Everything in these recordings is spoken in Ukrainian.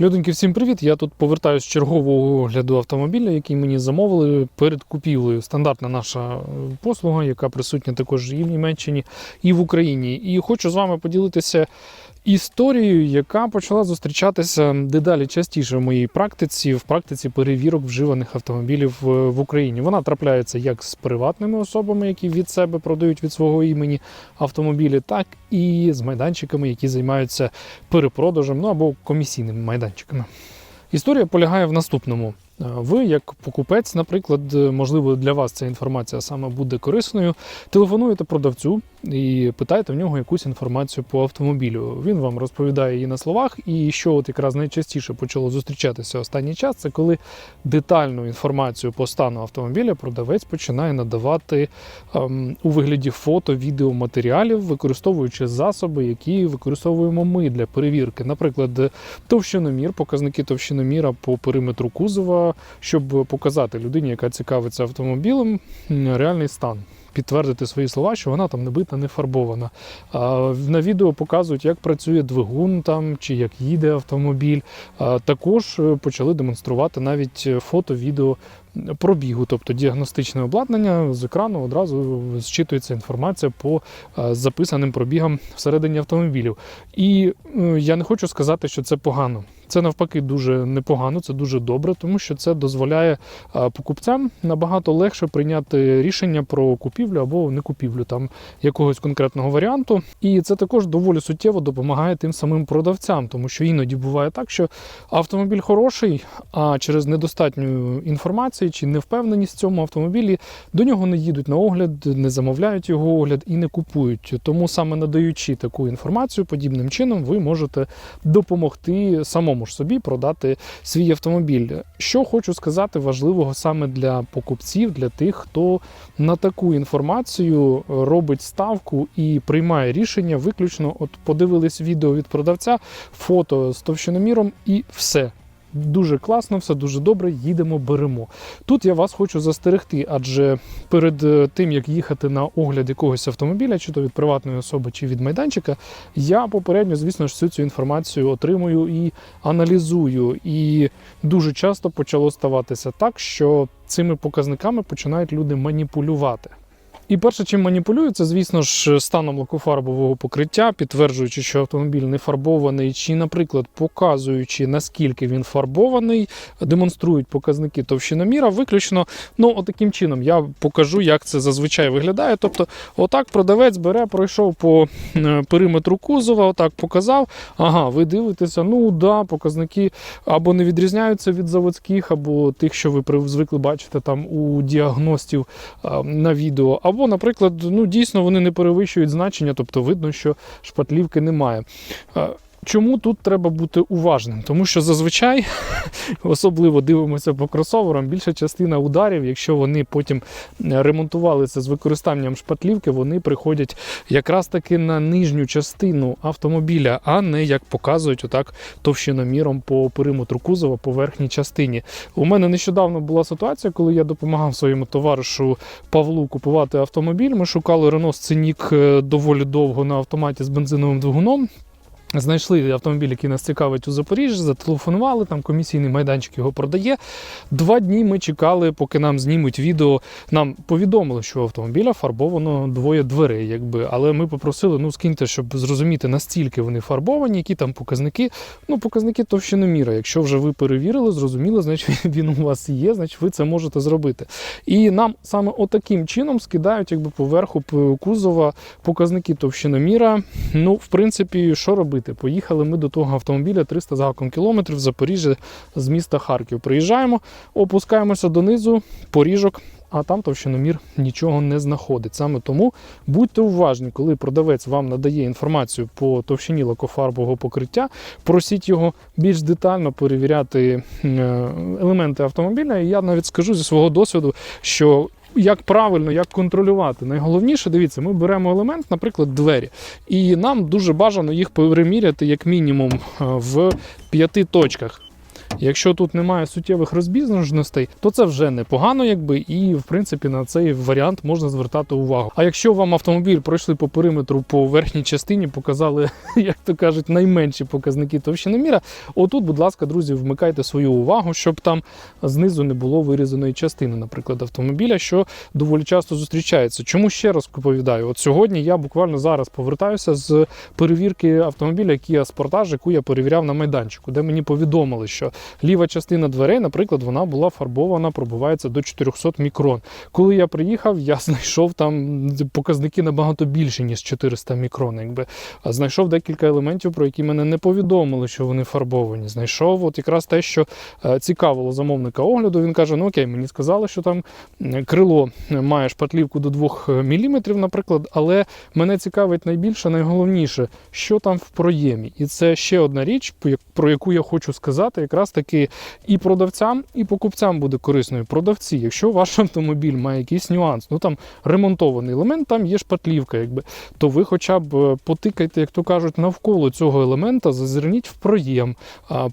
Людоньки, всім привіт! Я тут повертаюся з чергового огляду автомобіля, який мені замовили перед купівлею. Стандартна наша е, послуга, яка присутня також і в Німеччині, і в Україні. І хочу з вами поділитися історією, яка почала зустрічатися дедалі частіше в моїй практиці, в практиці перевірок вживаних автомобілів е, в Україні. Вона трапляється як з приватними особами, які від себе продають від свого імені автомобілі, так і з майданчиками, які займаються перепродажем, ну або комісійними майданчиками. Історія полягає в наступному. Е, Ви, як покупець, наприклад, е, можливо, для вас ця інформація саме буде корисною. Телефонуєте продавцю і питаєте в нього якусь інформацію по автомобілю. Він вам розповідає її на словах. І що от якраз найчастіше почало зустрічатися останній час, це коли детальну інформацію по стану автомобіля продавець починає надавати ем, у вигляді фото, відео матеріалів, використовуючи засоби, які використовуємо ми для перевірки. Наприклад, товщиномір, показники товщиноміра по периметру кузова, щоб показати людині, яка цікавиться автомобілем, реальний стан. Підтвердити свої слова, що вона там не бита, не фарбована. На відео показують, як працює двигун там чи як їде автомобіль. Також е, почали демонструвати навіть е, фото, відео пробігу, тобто діагностичне обладнання з екрану одразу зчитується інформація по е, записаним пробігам всередині автомобілів. І я не хочу сказати, що це погано. Це навпаки дуже непогано, це дуже добре, тому що це дозволяє покупцям набагато легше прийняти рішення про купівлю або не купівлю там якогось конкретного варіанту. І це також доволі суттєво допомагає тим самим продавцям, тому що іноді буває так, що автомобіль хороший, а через недостатню інформації чи невпевненість в цьому автомобілі до нього не їдуть на огляд, не замовляють його огляд і не купують. Тому саме надаючи таку інформацію подібним чином, ви можете допомогти самому ж собі продати свій автомобіль. Що хочу сказати важливого саме для покупців, для тих, хто на таку інформацію робить ставку і приймає рішення виключно. От подивились відео від продавця, фото з товщиноміром і все. Дуже класно, все дуже добре, їдемо, беремо. Тут я вас хочу застерегти, адже перед е, тим як їхати на огляд якогось автомобіля, чи то від приватної особи, чи від майданчика, я попередньо, звісно ж, всю цю інформацію отримую і аналізую. І дуже часто почало ставатися так, що цими показниками починають люди маніпулювати. І перше, чим маніпулюють, це, звісно ж, станом лакофарбового покриття, підтверджуючи, що автомобіль не фарбований, чи, наприклад, показуючи, наскільки він фарбований, демонструють показники товщиноміра. Виключно, ну, отаким чином я покажу, як це зазвичай виглядає. Тобто, отак продавець бере, пройшов по е, периметру кузова, отак показав. Ага, ви дивитеся, ну да, показники або не відрізняються від заводських, або тих, що ви звикли бачити там у діагностів на відео. Наприклад, ну дійсно вони не перевищують значення, тобто видно, що шпатлівки немає. Чому тут треба бути уважним? Тому що зазвичай, особливо дивимося по кросоверам, більша частина ударів, якщо вони потім е, ремонтувалися з використанням шпатлівки, вони приходять якраз таки на нижню частину автомобіля, а не як показують отак товщиноміром по периметру кузова по верхній частині. У мене нещодавно була ситуація, коли я допомагав своєму товаришу Павлу купувати автомобіль. Ми шукали Renault Scenic е, доволі довго на автоматі з бензиновим двигуном. Знайшли автомобіль, який нас цікавить у Запоріжжі, зателефонували, там комісійний майданчик його продає. Два дні ми чекали, поки нам знімуть відео. Нам повідомили, що автомобіля фарбовано двоє дверей, якби. Але ми попросили, ну скиньте, щоб зрозуміти, настільки вони фарбовані, які там показники. Ну, показники товщиноміра. Якщо вже ви перевірили, зрозуміло, значить він у вас є, значить ви це можете зробити. І нам саме отаким чином скидають, якби поверху кузова показники товщиноміра. Ну, в принципі, що робити? Поїхали ми до того автомобіля 300 з кілометрів Запоріжжя з міста Харків. Приїжджаємо, опускаємося донизу, поріжок. А там товщиномір нічого не знаходить. Саме тому будьте уважні, коли продавець вам надає інформацію по товщині лакофарбового покриття, просіть його більш детально перевіряти е, елементи автомобіля. І я навіть скажу зі свого досвіду, що як правильно, як контролювати. Найголовніше, дивіться, ми беремо елемент, наприклад, двері, і нам дуже бажано їх переміряти як мінімум е, в п'яти точках. Якщо тут немає суттєвих розбіжностей, то це вже непогано, якби і в принципі на цей варіант можна звертати увагу. А якщо вам автомобіль пройшли по периметру по верхній частині, показали, як то кажуть, найменші показники товщиноміра, отут, будь ласка, друзі, вмикайте свою увагу, щоб там знизу не було вирізаної частини, наприклад, автомобіля, що доволі часто зустрічається. Чому ще раз повідаю? От сьогодні я буквально зараз повертаюся з перевірки автомобіля Kia Sportage, яку я перевіряв на майданчику, де мені повідомили, що ліва частина дверей, наприклад, вона була фарбована, пробувається до 400 мікрон. Коли я приїхав, я знайшов там показники набагато більші, ніж 400 мікрон. Якби а знайшов декілька елементів, про які мене не повідомили, що вони фарбовані. Знайшов от якраз те, що е, цікавило замовника огляду. Він каже: ну окей, мені сказали, що там е, крило має шпатлівку до 2 мм, наприклад, але мене цікавить найбільше, найголовніше, що там в проємі. І це ще одна річ, про яку я хочу сказати, якраз таки і продавцям, і покупцям буде корисною. Продавці, якщо ваш автомобіль має якийсь нюанс, ну там ремонтований елемент, там є шпатлівка, якби, то ви хоча б е, потикайте, як то кажуть, навколо цього елемента, зазирніть в проєм,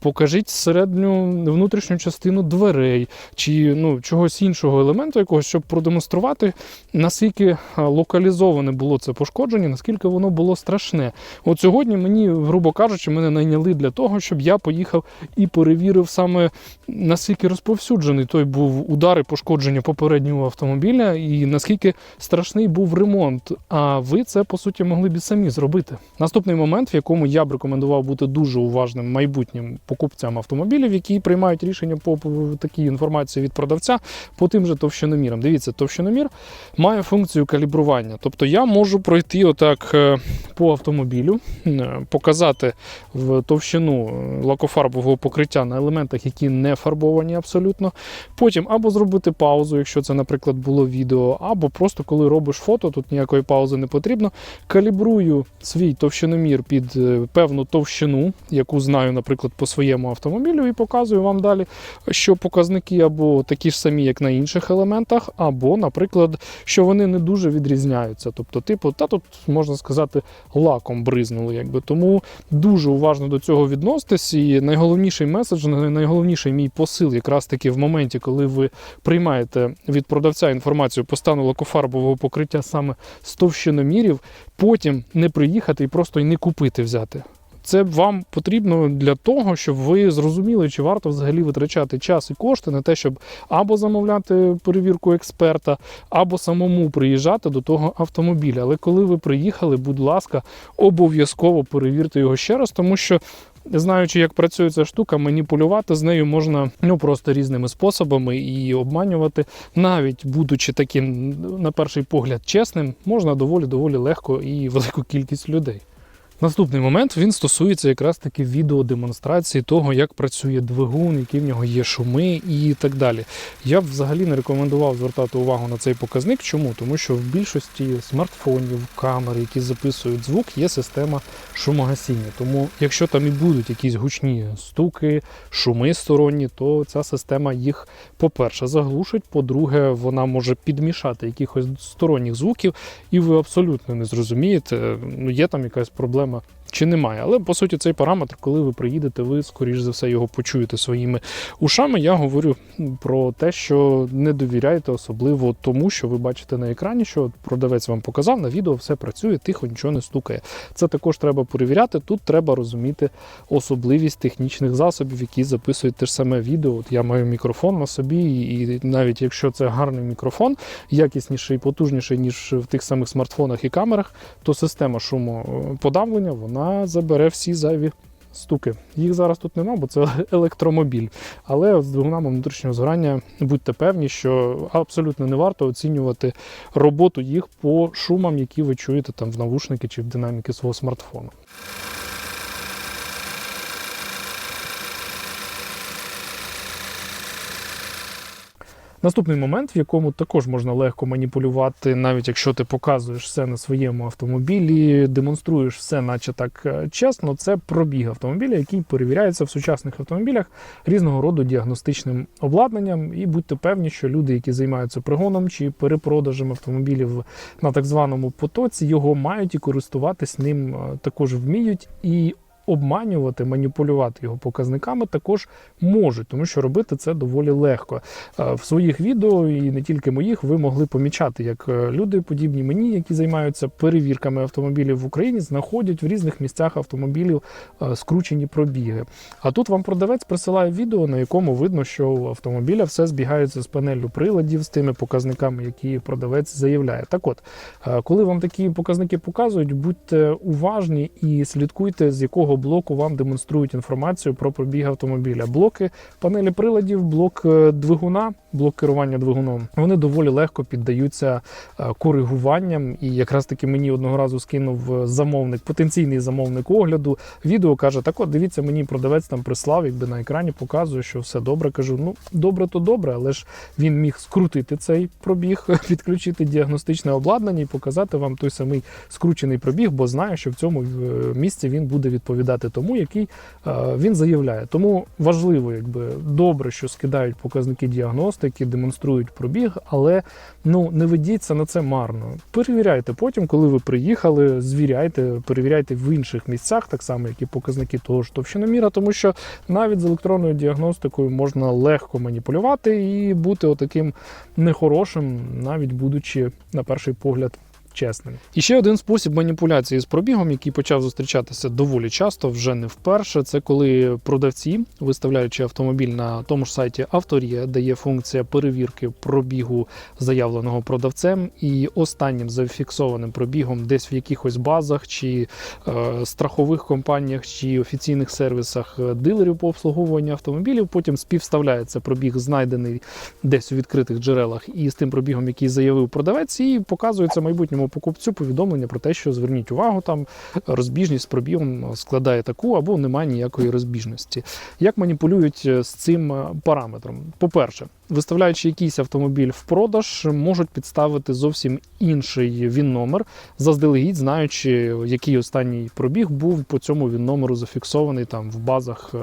покажіть середню внутрішню частину дверей чи ну, чогось іншого елементу, якогось, щоб продемонструвати, наскільки локалізоване було це пошкодження, наскільки воно було страшне. От сьогодні мені, грубо кажучи, мене найняли для того, щоб я поїхав і перевірив саме наскільки розповсюджений той був удар і пошкодження попереднього автомобіля, і наскільки страшний був ремонт. А ви це по суті могли б і самі зробити. Наступний момент, в якому я б рекомендував бути дуже уважним майбутнім покупцям автомобілів, які приймають рішення по по такій інформації від продавця по тим же товщиномірам. Дивіться, товщиномір має функцію калібрування. Тобто я можу пройти отак е, по автомобілю, е, показати в товщину е, лакофарбового покриття на елементах, які не фарбовані абсолютно. Потім або зробити паузу, якщо це, наприклад, було відео, або просто коли робиш фото, тут ніякої паузи не потрібно. Калібрую свій товщиномір під е, певну товщину, яку знаю, наприклад, по своєму автомобілю, і показую вам далі, що показники або такі ж самі, як на інших елементах, або, наприклад, що вони не дуже відрізняються. Тобто, типу, та тут можна сказати, лаком бризнули. Якби. Тому дуже уважно до цього відноситесь. І найголовніший меседж, най- найголовніший мій посил, якраз таки в моменті, коли ви приймаєте від продавця інформацію по стану лакофарбового покриття саме з товщиномірів, потім не приїхати і просто й не купити взяти. Це вам потрібно для того, щоб ви зрозуміли, чи варто взагалі витрачати час і кошти на те, щоб або замовляти перевірку експерта, або самому приїжджати до того автомобіля. Але коли ви приїхали, будь ласка, обов'язково перевірте його ще раз, тому що. Знаючи, як працює ця штука, маніпулювати з нею можна ну просто різними способами і обманювати, навіть будучи таким, на перший погляд, чесним, можна доволі доволі легко і велику кількість людей. Наступний момент він стосується якраз таки відеодемонстрації того, як працює двигун, які в нього є шуми і так далі. Я б взагалі не рекомендував звертати увагу на цей показник. Чому? Тому що в більшості смартфонів, камер, які записують звук, є система шумогасіння. Тому, якщо там і будуть якісь гучні стуки, шуми сторонні, то ця система їх, по-перше, заглушить, по-друге, вона може підмішати якихось сторонніх звуків, і ви абсолютно не зрозумієте, ну є там якась проблема. системах Чи немає, але по суті цей параметр, коли ви приїдете, ви скоріш за все його почуєте своїми ушами. Я говорю про те, що не довіряйте особливо тому, що ви бачите на екрані, що продавець вам показав на відео, все працює, тихо, нічого не стукає. Це також треба перевіряти. Тут треба розуміти особливість технічних засобів, які записують те ж саме відео. От я маю мікрофон на собі, і навіть якщо це гарний мікрофон, якісніший, потужніший ніж в тих самих смартфонах і камерах, то система шумоподавлення вона забере всі зайві. Стуки. Їх зараз тут нема, бо це електромобіль. Але з двигунами внутрішнього згорання будьте певні, що абсолютно не варто оцінювати роботу їх по шумам, які ви чуєте там в навушники чи в динаміки свого смартфону. Наступний момент, в якому також можна легко маніпулювати, навіть якщо ти показуєш все на своєму автомобілі, демонструєш все, наче так е, чесно, це пробіг автомобіля, який перевіряється в сучасних автомобілях різного роду діагностичним обладнанням. І будьте певні, що люди, які займаються пригоном чи перепродажем автомобілів на так званому потоці, його мають і користуватись ним е, також вміють. І обманювати, маніпулювати його показниками також можуть, тому що робити це доволі легко. Е, В своїх відео і не тільки моїх, ви могли помічати, як е, люди, подібні мені, які займаються перевірками автомобілів в Україні, знаходять в різних місцях автомобілів е, скручені пробіги. А тут вам продавець присилає відео, на якому видно, що у автомобіля все збігається з панеллю приладів, з тими показниками, які продавець заявляє. Так от, коли вам такі показники показують, будьте уважні і слідкуйте, з якого блоку вам демонструють інформацію про пробіг автомобіля. Блоки панелі приладів, блок е, двигуна, блок керування двигуном, вони доволі легко піддаються е, коригуванням. І якраз таки мені одного разу скинув е, замовник, потенційний замовник огляду. Відео каже: так, от дивіться, мені продавець там прислав, якби на екрані показує, що все добре. Кажу, ну добре, то добре, але ж він міг скрутити цей пробіг, підключити діагностичне обладнання і показати вам той самий скручений пробіг, бо знає, що в цьому місці він буде відповідати тому, який е, він заявляє. Тому важливо, якби добре, що скидають показники діагностики, демонструють пробіг, але ну не ведіться на це марно. Перевіряйте потім, коли ви приїхали, звіряйте, перевіряйте в інших місцях, так само, як і показники того ж товщиноміра, тому що навіть з електронною діагностикою можна легко маніпулювати і бути отаким нехорошим, навіть будучи на перший погляд. Чесним. І ще один спосіб маніпуляції з пробігом, який почав зустрічатися доволі часто, вже не вперше. Це коли продавці, виставляючи автомобіль на тому ж сайті Авторія, де є функція перевірки пробігу заявленого продавцем, і останнім зафіксованим пробігом десь в якихось базах чи е, страхових компаніях чи офіційних сервісах е, дилерів по обслуговуванню автомобілів. Потім співставляється пробіг, знайдений десь у відкритих джерелах, і з тим пробігом, який заявив продавець, і показується майбутньому покупцю повідомлення про те, що зверніть увагу, там розбіжність з пробігом складає таку або немає ніякої розбіжності. Як маніпулюють е, з цим е, параметром? По-перше, виставляючи якийсь автомобіль в продаж, можуть підставити зовсім інший він номер, заздалегідь знаючи, який останній пробіг був по цьому він номеру зафіксований там в базах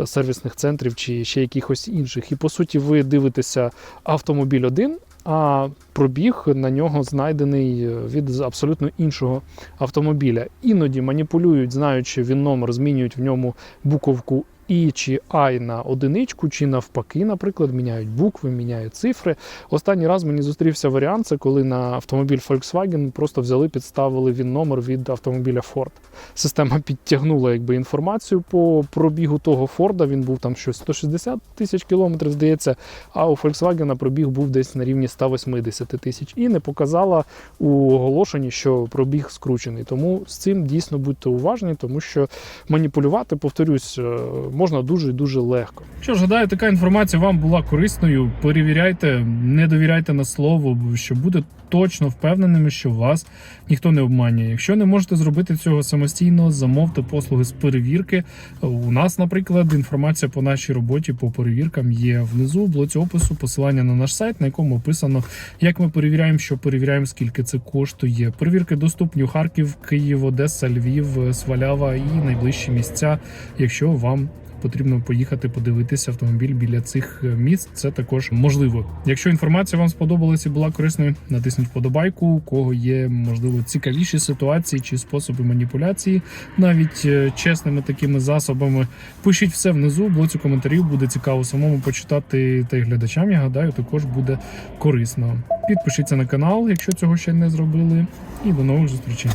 е, сервісних центрів чи ще якихось інших. І по суті, ви дивитеся автомобіль один. А пробіг на нього знайдений е, від абсолютно іншого автомобіля. Іноді маніпулюють, знаючи він номер, змінюють в ньому буковку і чи I на одиничку, чи навпаки, наприклад, міняють букви, міняють цифри. Останній раз мені зустрівся варіант, це коли на автомобіль Volkswagen просто взяли, підставили він номер від автомобіля Ford. Система підтягнула якби інформацію по пробігу того Форда. Він був там щось 160 тисяч кілометрів, здається. А у Volkswagen пробіг був десь на рівні 180 тисяч і не показала у оголошенні, що пробіг скручений. Тому з цим дійсно будьте уважні, тому що маніпулювати, повторюсь, е, можна дуже дуже легко. Що ж, гадаю, така інформація вам була корисною. Перевіряйте, не довіряйте на слово, щоб бути точно впевненими, що вас ніхто не обманює. Якщо не можете зробити цього самостійно, замовте послуги з перевірки. У нас, наприклад, інформація по нашій роботі по перевіркам є внизу в блоці опису посилання на наш сайт, на якому описано, як ми перевіряємо, що перевіряємо, скільки це коштує. Перевірки доступні у Харків, Київ, Одеса, Львів, Свалява і найближчі місця, якщо вам. Потрібно поїхати подивитися автомобіль біля цих місць. Це також можливо. Якщо інформація вам сподобалася і була корисною, натисніть вподобайку. У кого є можливо цікавіші ситуації чи способи маніпуляції, навіть е, чесними такими засобами. Пишіть все внизу. в блоці коментарів буде цікаво самому почитати та й глядачам. Я гадаю, також буде корисно. Підпишіться на канал, якщо цього ще не зробили. І до нових зустрічей.